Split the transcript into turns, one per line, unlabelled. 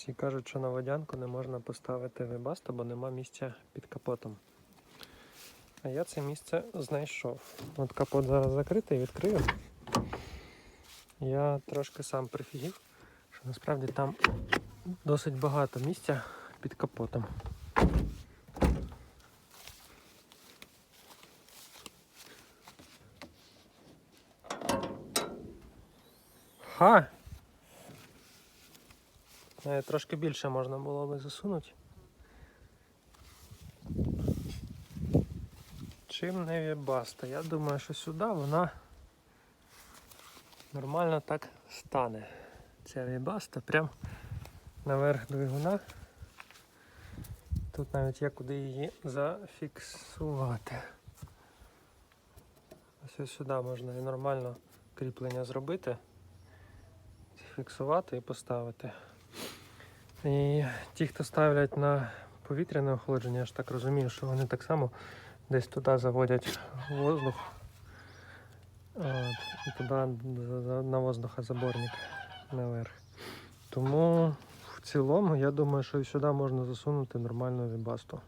Всі кажуть, що на водянку не можна поставити вебасту, бо нема місця під капотом. А я це місце знайшов. От капот зараз закритий, відкрию. Я трошки сам прифігів, що насправді там досить багато місця під капотом. Ха! Навіть трошки більше можна було би засунути. Чим не вібаста? Я думаю, що сюди вона нормально так стане. Ця вібаста прям наверх двигуна. Тут навіть є куди її зафіксувати. Ось ось сюди можна і нормально кріплення зробити, фіксувати і поставити. І ті, хто ставлять на повітряне охолодження, я ж так розумію, що вони так само десь туди заводять воздух. І туди на воздухозаборник наверх. Тому в цілому я думаю, що і сюди можна засунути нормальну вібасту.